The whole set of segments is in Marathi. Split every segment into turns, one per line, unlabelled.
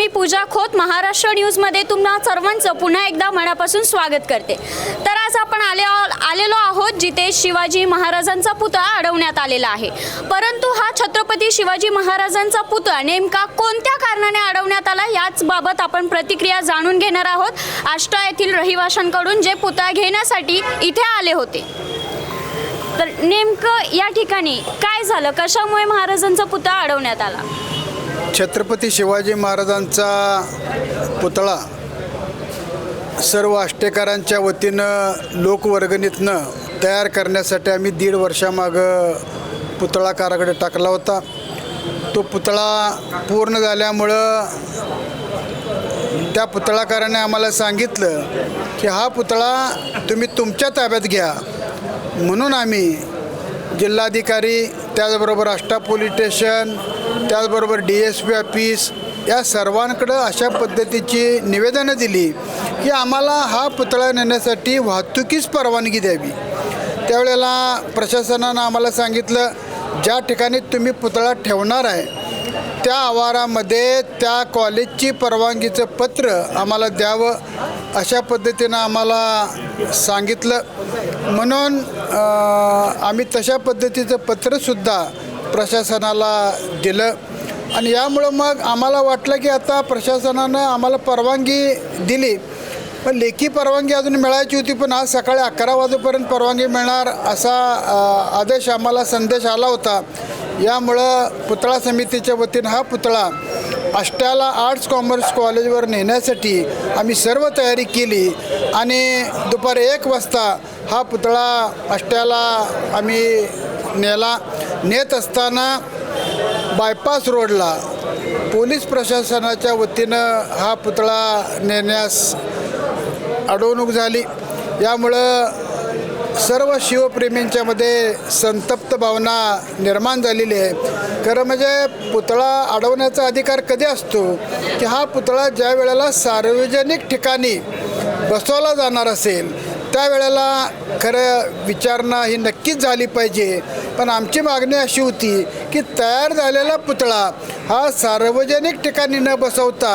मी पूजा खोत महाराष्ट्र न्यूजमध्ये तुम्हा सर्वांचं पुन्हा एकदा मनापासून स्वागत करते. तर आज आपण आले आलेलो आहोत जिथे शिवाजी महाराजांचा पुतळा अडवण्यात आलेला आहे. परंतु हा छत्रपती शिवाजी महाराजांचा पुतळा नेमका कोणत्या कारणाने अडवण्यात आला याच बाबत आपण प्रतिक्रिया जाणून घेणार आहोत. आष्टा येथील रहिवाशांकडून जे पुतळा घेण्यासाठी इथे आले होते. तर नेमकं या ठिकाणी काय झालं? कशामुळे महाराजांचा पुतळा अडवण्यात आला?
छत्रपती शिवाजी महाराजांचा पुतळा सर्व आष्टेकरांच्या वतीनं लोकवर्गणीतनं तयार करण्यासाठी आम्ही दीड वर्षामागं पुतळा काराकडे टाकला होता. तो पुतळा पूर्ण झाल्यामुळं त्या पुतळाकाराने आम्हाला सांगितलं की हा पुतळा तुम्ही तुमच्या ताब्यात घ्या. म्हणून आम्ही जिल्हाधिकारी त्याचबरोबर आष्टा पोलीस स्टेशन त्याचबरोबर डी एस पी ऑफिस या सर्वांकडं अशा पद्धतीची निवेदनं दिली की आम्हाला हा पुतळा नेण्यासाठी वाहतुकीस परवानगी द्यावी. त्यावेळेला प्रशासनानं आम्हाला सांगितलं ज्या ठिकाणी तुम्ही पुतळा ठेवणार आहे त्या आवारामध्ये त्या कॉलेजची परवानगीचं पत्र आम्हाला द्यावं अशा पद्धतीनं आम्हाला सांगितलं. म्हणून आम्ही तशा पद्धतीचं पत्रसुद्धा प्रशासनाला दिलं. आणि यामुळं मग आम्हाला वाटलं की आता प्रशासनानं आम्हाला परवानगी दिली. पण लेखी परवानगी अजून मिळायची होती पण आज सकाळी अकरा वाजेपर्यंत परवानगी मिळणार असा आदेश आम्हाला संदेश आला होता. यामुळं पुतळा समितीच्या वतीनं हा पुतळा अष्ट्याला आर्ट्स कॉमर्स कॉलेजवर नेण्यासाठी आम्ही सर्व तयारी केली. आणि दुपारी एक वाजता हा पुतळा अष्ट्याला आम्ही नेला. नेत असताना बायपास रोडला पोलीस प्रशासनाच्या वतीनं हा पुतळा नेण्यास अडवणूक झाली. यामुळं सर्व शिवप्रेमींच्यामध्ये संतप्त भावना निर्माण झालेली आहे. खरं म्हणजे पुतळा अडवण्याचा अधिकार कधी असतो? की हा पुतळा ज्या वेळेला सार्वजनिक ठिकाणी बसवला जाणार असेल त्यावेळेला खरं विचारणा ही नक्कीच झाली पाहिजे. पण आमची मागणी अशी होती की तयार झालेला पुतळा हा सार्वजनिक ठिकाणी न बसवता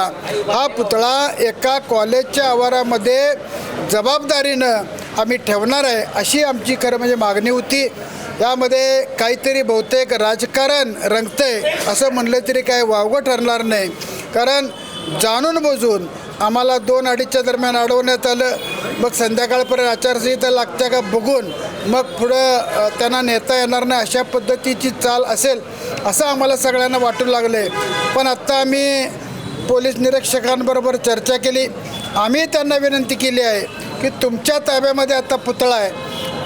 हा पुतळा एका कॉलेजच्या आवारामध्ये जबाबदारीनं आम्ही ठेवणार आहे अशी आमची खरं म्हणजे मागणी होती. यामध्ये काहीतरी बहुतेक राजकारण रंगतंय असं म्हणलं तरी काय वावगं ठरणार नाही. कारण जाणून बुजून आम्हाला दोन अडीचच्या दरम्यान अडवण्यात आलं. मग संध्याकाळपर्यंत आचारसंहिता लागत्या का बघून मग पुढं त्यांना नेता येणार नाही अशा पद्धतीची चाल असेल असं आम्हाला सगळ्यांना वाटू लागलं आहे पण आत्ता आम्ही पोलीस निरीक्षकांबरोबर चर्चा केली. आम्ही त्यांना विनंती केली आहे की तुमच्या ताब्यामध्ये आता पुतळा आहे.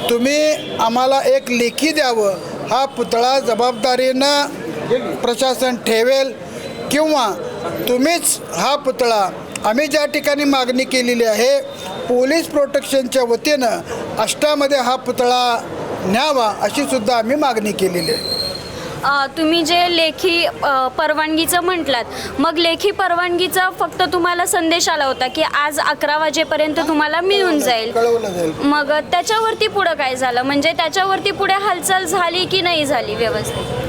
तुम्ही आम्हाला एक लेखी द्यावं. हा पुतळा जबाबदारीनं प्रशासन ठेवेल किंवा तुम्हीच हा पुतळा आम्ही ज्या ठिकाणी मागणी केलेली आहे पोलीस प्रोटेक्शनच्या वतीनं अष्टामध्ये हा पुतळा न्यावा अशी सुद्धा आम्ही मागणी केलेली आहे.
तुम्ही जे लेखी परवानगीचं म्हटलात मग लेखी परवानगीचा फक्त तुम्हाला संदेश आला होता की आज अकरा वाजेपर्यंत तुम्हाला मिळून जाईल. मग त्याच्यावरती पुढं काय झालं? म्हणजे त्याच्यावरती पुढे हालचाल झाली की नाही झाली व्यवस्थित?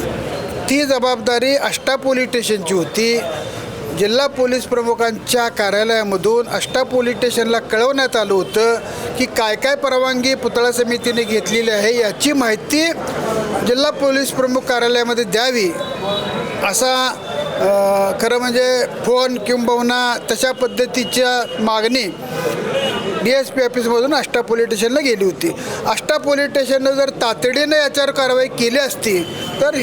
ती जबाबदारी अष्टा पोलीस स्टेशनची होती. जिल्हा पोलीस प्रमुखांच्या कार्यालयामधून अष्टा पोलीस स्टेशनला कळवण्यात आलं होतं की काय काय परवानगी पुतळा समितीने घेतलेली आहे याची माहिती जिल्हा पोलीस प्रमुख कार्यालयामध्ये द्यावी असा खरं म्हणजे फोन किंबहुना तशा पद्धतीच्या मागणी डी एस पी ऑफिसमधून आष्टा पोलीस स्टेशनला गेली होती. आष्टा पोलीस स्टेशननं जर तातडीनं याच्यावर कारवाई केली असती तर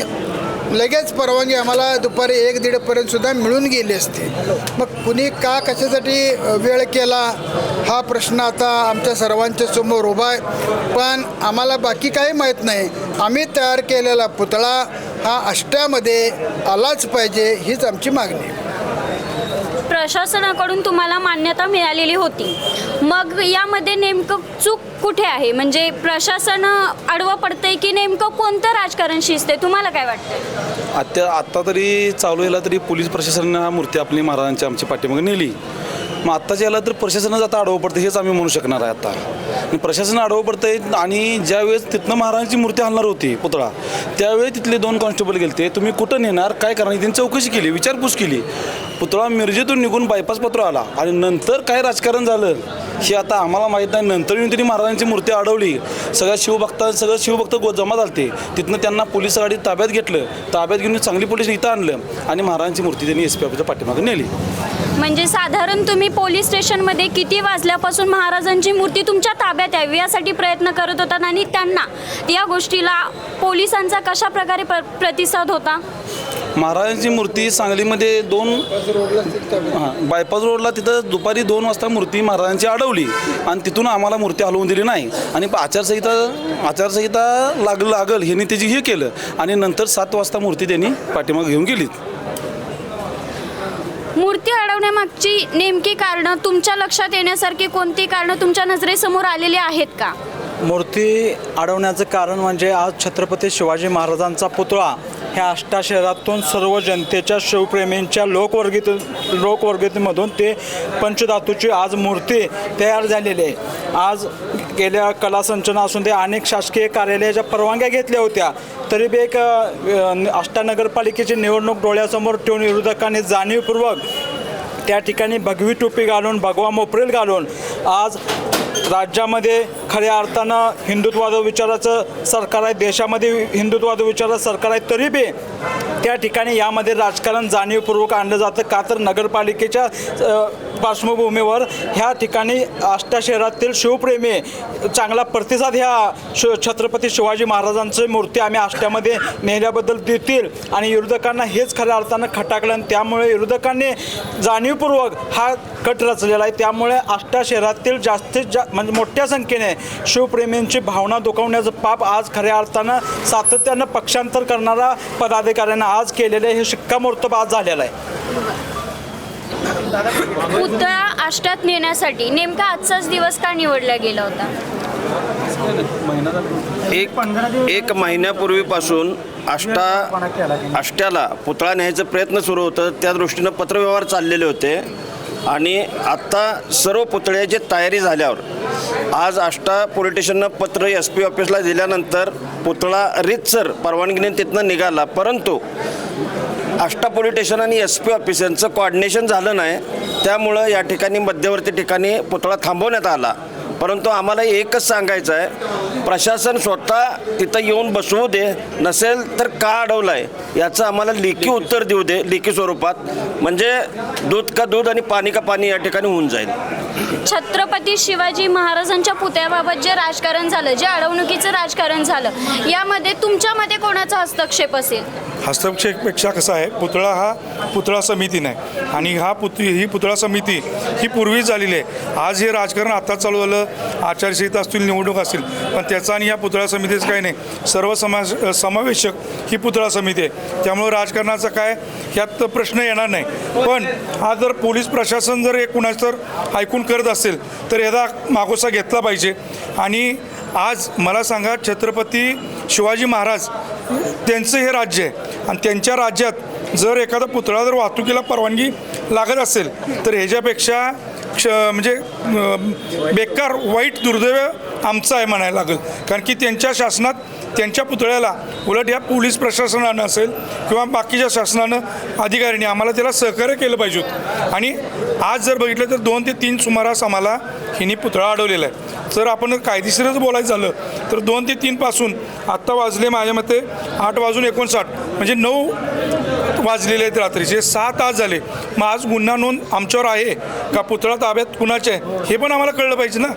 लगेच परवानगी आम्हाला दुपारी एक दीडपर्यंत सुद्धा मिळून गेली असती. मग कुणी का कशासाठी वेळ केला? हा प्रश्न आता आमच्या सर्वांच्या समोर उभा आहे. पण आम्हाला बाकी काही माहीत नाही. आम्ही तयार केलेला पुतळा हा अष्ट्यामध्ये आलाच पाहिजे हीच आमची मागणी आहे.
प्रशासनाकडून तुम्हाला मान्यता मिळालेली होती. मग यामध्ये नेमकं चूक कुठे आहे? म्हणजे प्रशासन आडवं पडतंय की नेमकं कोणतं राजकारण शिजतंय? तुम्हाला काय वाटतं
आता आत्ता तरी चालू याला तरी पोलीस प्रशासनानं हा मूर्ती आपली महाराजांची आमची पाठीमागे नेली. मग आत्ताच्या याला तर प्रशासनाचं आता आडवं पडतं हेच आम्ही म्हणू शकणार आहे आता. प्रशासन आडवं पडतंय आणि ज्यावेळेस तिथनं महाराजांची मूर्ती आणणार होती पुतळा त्यावेळी तिथले दोन कॉन्स्टेबल गेलते तुम्ही कुठं नेणार काय करणार त्यांनी चौकशी केली विचारपूस केली. पुतळा मिरजेतून निघून बायपास पत्र आला आणि नंतर काय राजकारण झालं हे आता आम्हाला माहीत नाही. नंतर येऊन त्यांनी महाराजांची मूर्ती अडवली सगळ्या शिवभक्ता सगळं शिवभक्त गो- जमा झालते. तिथनं त्यांना पोलीस गाडी ताब्यात घेतलं ताब्यात घेऊन चांगली पोलीस इथं आणलं आणि महाराजांची मूर्ती त्यांनी एस पी ऑफिसच्या पाठीमागे नेली.
म्हणजे साधारण तुम्ही पोलीस स्टेशनमध्ये किती वाजल्यापासून महाराजांची मूर्ती तुमच्या ताब्यात यावी यासाठी प्रयत्न करत होता आणि त्यांना या गोष्टीला पोलिसांचा कशा प्रकारे प्र प्रतिसाद होता?
महाराजांची मूर्ती सांगलीमध्ये दोन हां बायपास रोडला तिथं दुपारी दोन वाजता मूर्ती महाराजांची अडवली आणि तिथून आम्हाला मूर्ती हलवून दिली नाही. आणि आचारसंहिता आचारसंहिता लाग लागल ह्यांनी त्याची हे केलं आणि नंतर सात वाजता मूर्ती त्यांनी पाठीमागे घेऊन गेलीत.
मूर्ती अडवण्यामागची नेमकी कारणं तुमच्या लक्षात येण्यासारखी कोणती कारणं तुमच्या नजरेसमोर आलेली आहेत का?
मूर्ती अडवण्याचं कारण म्हणजे आज छत्रपती शिवाजी महाराजांचा पुतळा ह्या आष्टा शहरातून सर्व जनतेच्या शिवप्रेमींच्या लोकवर्गीत लोकवर्गीतमधून ते पंचधातूची आज मूर्ती तयार झालेली आहे. आज गेल्या कला संचना असून ते अनेक शासकीय कार्यालयाच्या परवानग्या घेतल्या होत्या तरी बी एक आष्टा नगरपालिकेची निवडणूक डोळ्यासमोर ठेवून विरोधकांनी जाणीवपूर्वक त्या ठिकाणी भगवी टोपी घालून भगवा मोपरेल घालून आज राज्यामध्ये खऱ्या अर्थानं हिंदुत्वाद विचाराचं सरकार आहे देशामध्ये हिंदुत्वाद विचाराचं सरकार आहे तरी बी त्या ठिकाणी यामध्ये राजकारण जाणीवपूर्वक आणलं जातं. का तर नगरपालिकेच्या पार्श्वभूमीवर ह्या ठिकाणी आष्टा शहरातील शिवप्रेमी चांगला प्रतिसाद ह्या श छत्रपती शिवाजी महाराजांची मूर्ती आम्ही आष्ट्यामध्ये नेल्याबद्दल देतील आणि विरोधकांना हेच खऱ्या अर्थानं खटाकलं आणि त्यामुळे विरोधकांनी जाणीवपूर्वक हा कट रचलेला आहे. त्यामुळे आष्टा शहरातील जास्तीत जा म्हणजे मोठ्या संख्येने शिवप्रेमींची भावना दुखवण्याचं पाप आज खऱ्या अर्थानं सातत्यानं पक्षांतर करणारा पदाधिकाऱ्यांना आज केलेलं हे शिक्कामोर्तब आज झालेलं आहे.
पुतळा आष्ट्यात नेण्यासाठी नेमका आजचाच दिवस का निवडला गेला होता?
एक एक महिन्यापूर्वीपासून आष्टा आष्ट्याला पुतळा न्यायचा प्रयत्न सुरू होतं. त्या दृष्टीनं पत्रव्यवहार चाललेले होते. आणि आत्ता सर्व पुतळ्याची तयारी झाल्यावर आज आष्टा पोलीस स्टेशननं पत्र एस पी ऑफिसला दिल्यानंतर पुतळा रीतसर परवानगीने तिथनं निघाला. परंतु आष्टा पोलीस स्टेशन आणि एस पी ऑफिस यांचं कॉर्डिनेशन झालं नाही. त्यामुळं या ठिकाणी मध्यवर्ती ठिकाणी पुतळा थांबवण्यात आला. परंतु आम्हाला एकच सांगायचं आहे प्रशासन स्वतः तिथं येऊन बसवू दे नसेल तर का अडवलं आहे याचं आम्हाला लेखी उत्तर देऊ दे लेखी स्वरूपात. म्हणजे दूध का दूध आणि पाणी का पाणी या ठिकाणी होऊन जाईल.
छत्रपती शिवाजी महाराजांच्या पुतळ्याबाबत जे राजकारण झालं जे अडवणुकीचं राजकारण झालं यामध्ये तुमच्यामध्ये कोणाचा हस्तक्षेप असेल?
हस्तक्षेपपेक्षा कसं आहे पुतळा हा पुतळा समिती नाही आणि हा पुत ही पुतळा समिती ही पूर्वीच झालेली आहे. आज हे राजकारण आता चालू झालं आचारसंहिता असतील निवडणूक असतील पण त्याचा आणि या पुतळा समितीचं काही नाही. सर्व समाज समावेशक ही पुतळा समिती आहे. त्यामुळं राजकारणाचा काय ह्यात प्रश्न येणार नाही. पण हा जर पोलीस प्रशासन जर एक कुणाचं तर ऐकून करत असेल तर याचा मागोसा घेतला पाहिजे. आणि आज मला सांगा छत्रपती शिवाजी महाराज त्यांचं हे राज्य आहे. आणि त्यांच्या राज्यात जर एखादा पुतळा जर वाहतुकीला परवानगी लागत असेल तर ह्याच्यापेक्षा क्ष म्हणजे बेकार वाईट दुर्दैव आमचं आहे म्हणायला लागेल. कारण की त्यांच्या शासनात त्यांच्या पुतळ्याला उलट या पोलीस प्रशासनानं असेल किंवा बाकीच्या शासनानं अधिकाऱ्यांनी आम्हाला त्याला सहकार्य केलं पाहिजे होतं. आणि आज जर बघितलं तर दोन ते तीन सुमारास आम्हाला हिनी पुतळा अडवलेला आहे. जर आपण कायदेशीरच बोलायचं झालं तर दोन ते तीनपासून आत्ता वाजले माझ्या मते आठ वाजून एकोणसाठ म्हणजे नऊ वाजलेले आहेत रात्रीचे सहा तास झाले मग आज गुन्हा नोंद आमच्यावर आहे का? पुतळा ताब्यात कुणाचे आहे? हे पण आम्हाला कळलं पाहिजे ना.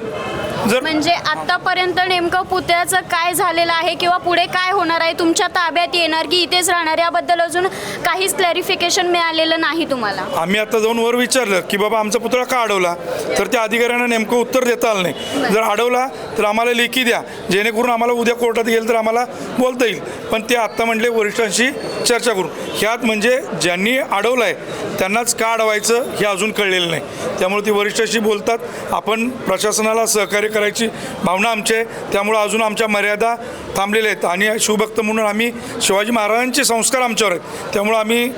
जर
म्हणजे आतापर्यंत नेमकं पुतळ्याचं काय झालेलं आहे किंवा पुढे काय होणार आहे? तुमच्या ताब्यात येणार की इथेच राहणार? याबद्दल अजून काहीच क्लॅरिफिकेशन मिळालेलं नाही तुम्हाला.
आम्ही आता जाऊन वर विचारलं की बाबा आमचा पुतळा का अडवला? तर त्या अधिकाऱ्यांना नेमकं उत्तर देता आलं नाही. जर अडवला तर आम्हाला लेखी द्या. जेणेकरून आम्हाला उद्या कोर्टात गेलं तर आम्हाला बोलता येईल. पण ते आत्ता म्हणले वरिष्ठांशी चर्चा करून. ह्यात म्हणजे ज्यांनी अडवलं आहे त्यांनाच का अडवायचं हे अजून कळलेलं नाही. त्यामुळे ती वरिष्ठाशी बोलतात. आपण प्रशासनाला सहकार्य करायची भावना आमची. आहे त्यामुळं अजून आमच्या मर्यादा थांबलेल्या आहेत. आणि शिवभक्त म्हणून आम्ही शिवाजी महाराजांचे संस्कार आमच्यावर आहेत. त्यामुळं आम्ही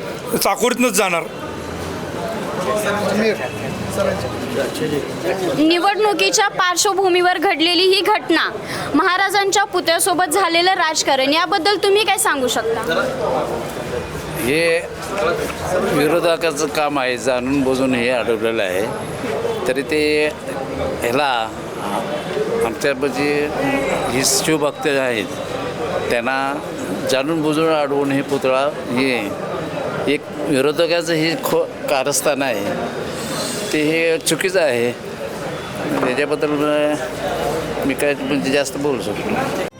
चाकोरीतनंच जाणार.
निवडणुकीच्या पार्श्वभूमीवर घडलेली ही घटना महाराजांच्या पुतळ्यासोबत झालेलं राजकारण याबद्दल तुम्ही काय सांगू शकता?
हे विरोधकाचं काम आहे जाणून बुजून हे अडवलेलं आहे. तरी ते ह्याला आमच्या म्हणजे ही शिवभक्त आहेत त्यांना जाणून बुजून अडवून हे पुतळा हे एक विरोधकाचं हे खो कारस्थान आहे. ते हे चुकीचं आहे. त्याच्याबद्दल मी काय म्हणजे जास्त बोलू शकतो